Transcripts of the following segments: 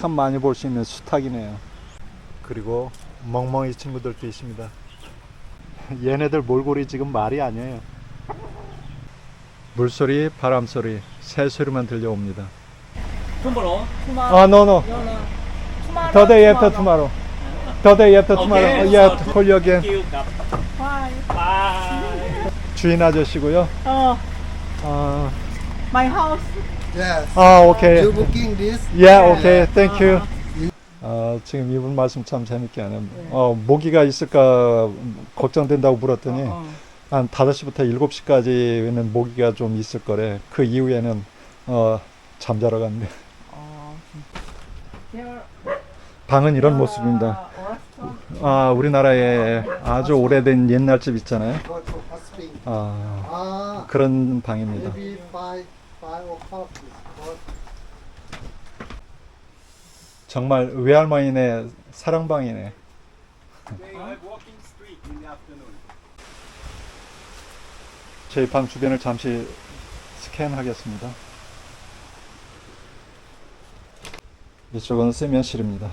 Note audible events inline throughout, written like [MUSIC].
참 많이 볼 수 있는 수탉이네요. 그리고 멍멍이 친구들도 있습니다. 얘네들 몰골이 지금 말이 아니에요. 물소리, 바람소리, 새소리만 들려옵니다. Tomorrow. 아, no, no. Tomorrow. The day after tomorrow. The day after tomorrow. Okay. Yeah, to call you again. Thank you. Bye. Bye. 주인 아저씨고요. Oh, 아, my house. Yes. 아, 오케이. You booking this? Yeah, okay. Thank you. 아, 지금 이분 말씀 참 재밌게 하네요. 어, 모기가 있을까 걱정된다고 물었더니 어. 한 5시부터 7시까지는 모기가 좀 있을 거래. 그 이후에는 어, 잠자러 갔는데 어. There 방은 이런 모습입니다. uh, restaurant. 아, 우리나라에 아주 오래된 옛날 집 있잖아요. Go to hot spring. 아, Ah, 그런 방입니다. maybe five, five o'clock. is hot. 정말 외할머니네 사랑방이네. 저희 방 주변을 잠시 스캔하겠습니다. 이쪽은 세면실입니다.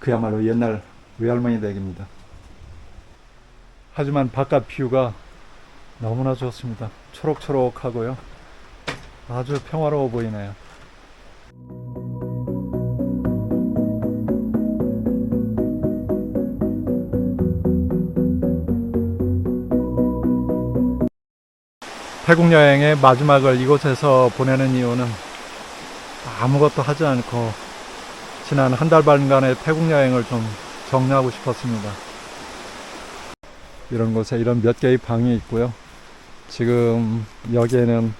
그야말로 옛날 외할머니 댁입니다. 하지만 바깥 뷰가 너무나 좋습니다. 초록초록하고요. 아주 평화로워 보이네요. 태국 여행의 마지막을 이곳에서 보내는 이유는 아무것도 하지 않고 지난 한 달 반간의 태국 여행을 좀 정리하고 싶었습니다. 이런 곳에 이런 몇 개의 방이 있고요. 지금 여기에는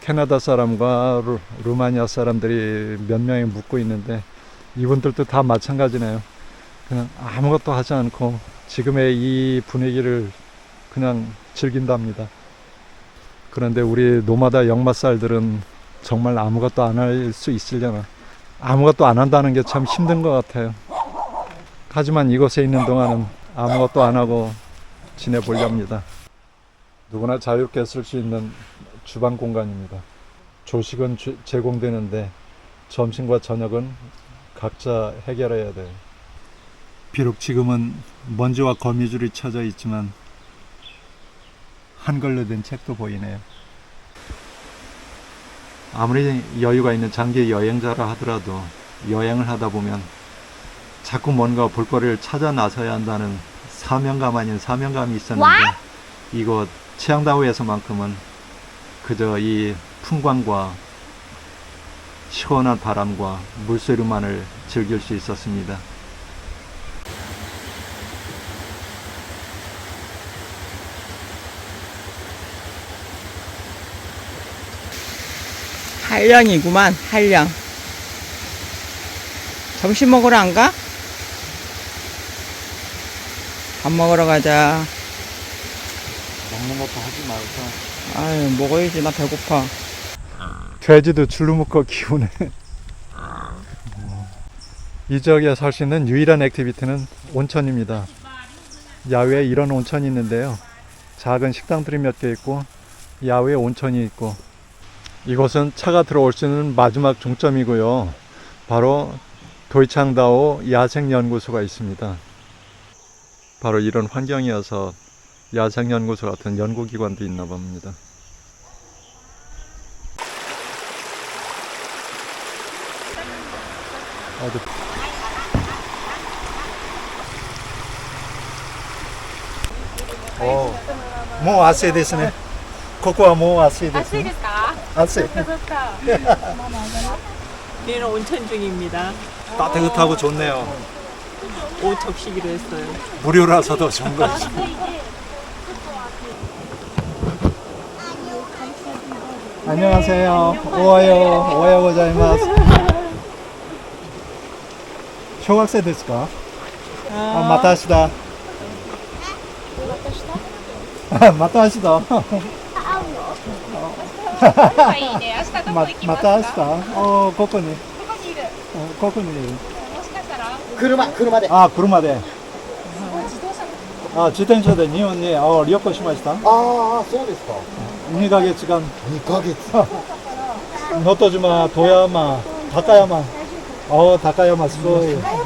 캐나다 사람과 루, 루마니아 사람들이 몇 명이 묵고 있는데 이분들도 다 마찬가지네요. 그냥 아무것도 하지 않고 지금의 이 분위기를 그냥 즐긴답니다. 그런데 우리 노마다 역마살들은 정말 아무것도 안 할 수 있으려나 아무것도 안 한다는 게 참 힘든 것 같아요. 하지만 이곳에 있는 동안은 아무것도 안 하고 지내보렵니다. 누구나 자유롭게 쓸 수 있는 주방 공간입니다. 조식은 주- 제공되는데 점심과 저녁은 각자 해결해야 돼요. 비록 지금은 먼지와 거미줄이 쳐져 있지만 한글로 된 책도 보이네요. 아무리 여유가 있는 장기 여행자라 하더라도 여행을 하다 보면 자꾸 뭔가 볼거리를 찾아 나서야 한다는 사명감 아닌 사명감이 있었는데 이곳 치앙다우에서만큼은 그저 이 풍광과 시원한 바람과 물소리만을 즐길 수 있었습니다. 한량이구만, 한량. 점심 먹으러 안 가? 밥 먹으러 가자. 먹는 것도 하지 말고 아유, 먹어야지. 나 배고파. 돼지도 묶어 키우네. [LAUGHS] 이 지역에 살 수 있는 유일한 액티비티는 온천입니다. 야외에 이런 온천이 있는데요. 작은 식당들이 몇 개 있고 야외 온천이 있고 이곳은 차가 들어올 수 있는 마지막 종점이고요. 바로 도이창다오 야생연구소가 있습니다. 바로 이런 환경이어서 야생연구소 같은 연구기관도 있나 봅니다. 어디 오, 뭐뭐아 세 됐네. 아세. 우리는 [LAUGHS] 온천 중입니다. 따뜻하고 좋네요. 옷 적시기로 했어요. 무료라서 더 좋은 거지. 안녕하세요. 오하요. 오하요 고자이마스.小学生ですか? 아, 마타시다. 마타시다. ままた明日？か。ここに。ここにいる。ここにいる。もしかしたら？車、車で。ああ車で。自車の。あ自転車で日本にあ旅行しました？あ、そうですか。2ヶ月間。二ヶ月。[LAUGHS] 能登島富山高山。あ高山すごい。高山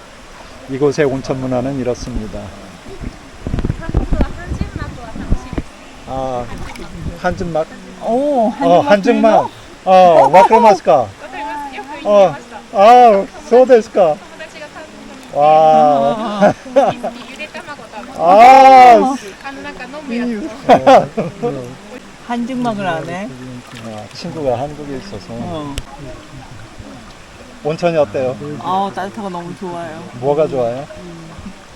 이곳의 온천 문화는 이렇습니다. 아, 한증 맛. 오, 한증 맛. 어, 어 와크로마스카. 어, 아, 소데스카. 와. 아, 한증막을 안 해. 친구가 한국에 있어서. 어. 온천이 어때요? 아우, 따뜻하고 너무 좋아요. 뭐가 좋아요?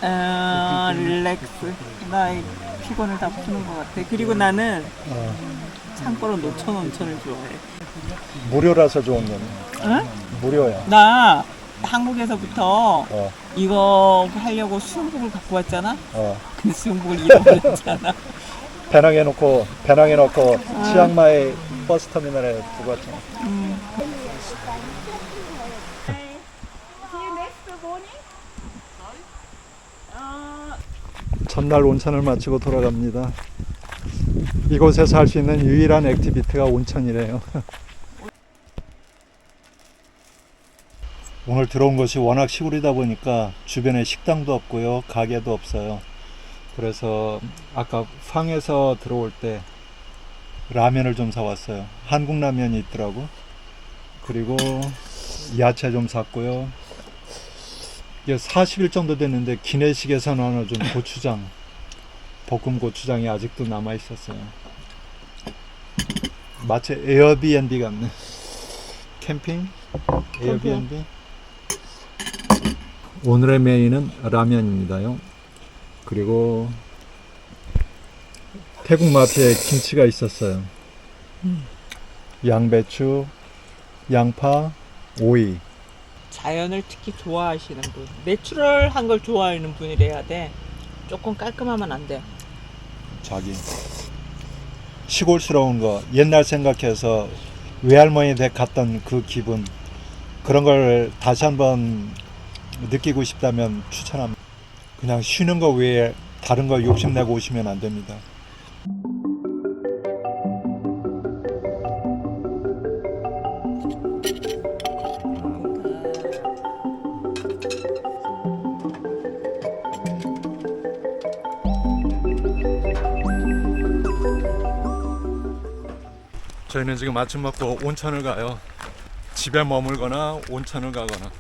아, 릴렉스. 나의 피곤을 다 푸는 것 같아. 그리고 나는 어, 참고로 노천 온천을 좋아해. 무료라서 좋은 거네. 응? 무료야. 나 한국에서부터 어, 이거 하려고 수영복을 갖고 왔잖아? 어. 근데 수영복을 잃어버렸잖아. [LAUGHS] 배낭에 놓고 배낭에 놓고 치앙마이 버스 터미널에 두고 왔잖아. 음. 첫날 온천을 마치고 돌아갑니다. 이곳에서 할 수 있는 유일한 액티비티가 온천이래요. [LAUGHS] 오늘 들어온 곳이 워낙 시골이다 보니까 주변에 식당도 없고요, 가게도 없어요. 그래서 아까 팡에서 들어올 때 라면을 좀 사왔어요. 한국 라면이 있더라고. 그리고 야채 좀 샀고요. 이게 40일 정도 됐는데 기내식에서 나눠준 고추장, 볶음 고추장이 아직도 남아 있었어요. 마치 에어비앤비 같네. 캠핑? 에어비앤비? 오늘의 메인은 라면입니다요. 그리고 태국 마트에 김치가 있었어요. 양배추, 양파, 오이. 자연을 특히 좋아하시는 분. 내추럴한 걸 좋아하는 분이래야 돼. 조금 깔끔하면 안 돼. 자기 시골스러운 거 옛날 생각해서 외할머니 댁 갔던 그 기분 그런 걸 다시 한번 느끼고 싶다면 추천합니다. 그냥 쉬는 거 외에 다른 거 욕심내고 오시면 안 됩니다. 저희는 지금 아침 먹고 온천을 가요. 집에 머물거나 온천을 가거나.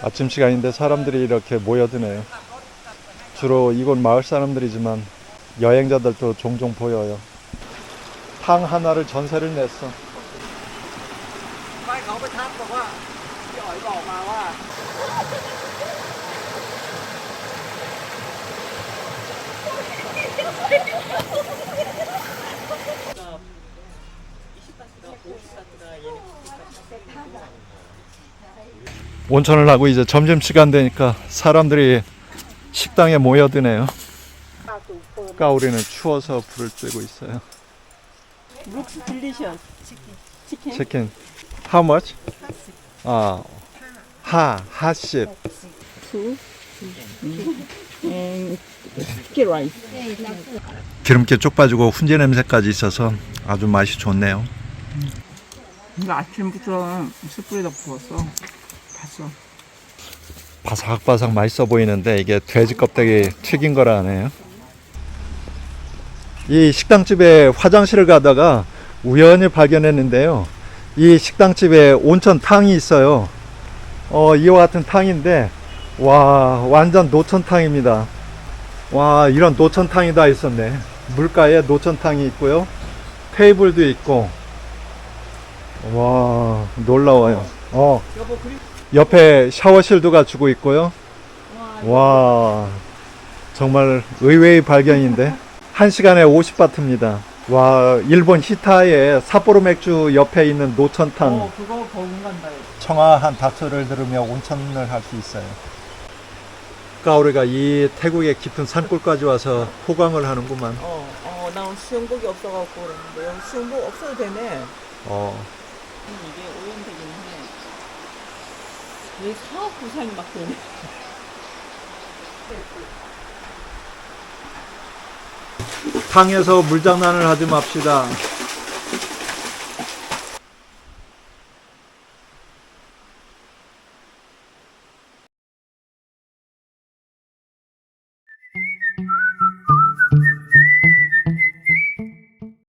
아침 시간인데 사람들이 이렇게 모여드네요. 주로 이곳 마을 사람들이지만 여행자들도 종종 보여요. 탕 하나를 전세를 냈어. 온천을 하고 이제 점심시간 되니까 사람들이 식당에 모여드네요. 까우리는 추워서 불을 쬐고 있어요. looks delicious. 치킨. 치킨. How much? 아, 하, 하십. And sticky rice. 기름기 쪽 빠지고 훈제 냄새까지 있어서 아주 맛이 좋네요. 이거 아침부터 숯불에다 구웠어. 봤어. 바삭바삭 맛있어 보이는데 이게 돼지 껍데기 튀긴 거라네요. 이 식당집에 화장실을 가다가 우연히 발견했는데요. 이 식당집에 온천 탕이 있어요. 어, 이와 같은 탕인데, 와, 완전 노천탕입니다. 와, 이런 노천탕이 다 있었네. 물가에 노천탕이 있고요. 테이블도 있고, 와, 놀라워요. 어, 옆에 샤워실도 갖추고 있고요. 와, 정말 의외의 발견인데. [LAUGHS] 한 시간에 50바트입니다. 와, 일본 히타의 삿포로 맥주 옆에 있는 노천탕. 어. 청아한 박수를 들으며 온천을 할 수 있어요. 우리가 이 태국의 깊은 산골까지 와서 호강을 하는구만. 어, 어, 나 수영복이 없어갖고 그랬는데 여기 수영복 없어도 되네. 어. 이게 오염되긴 해. 왜 사업 부산이 막 되네. 탕에서 물장난을 하지 맙시다.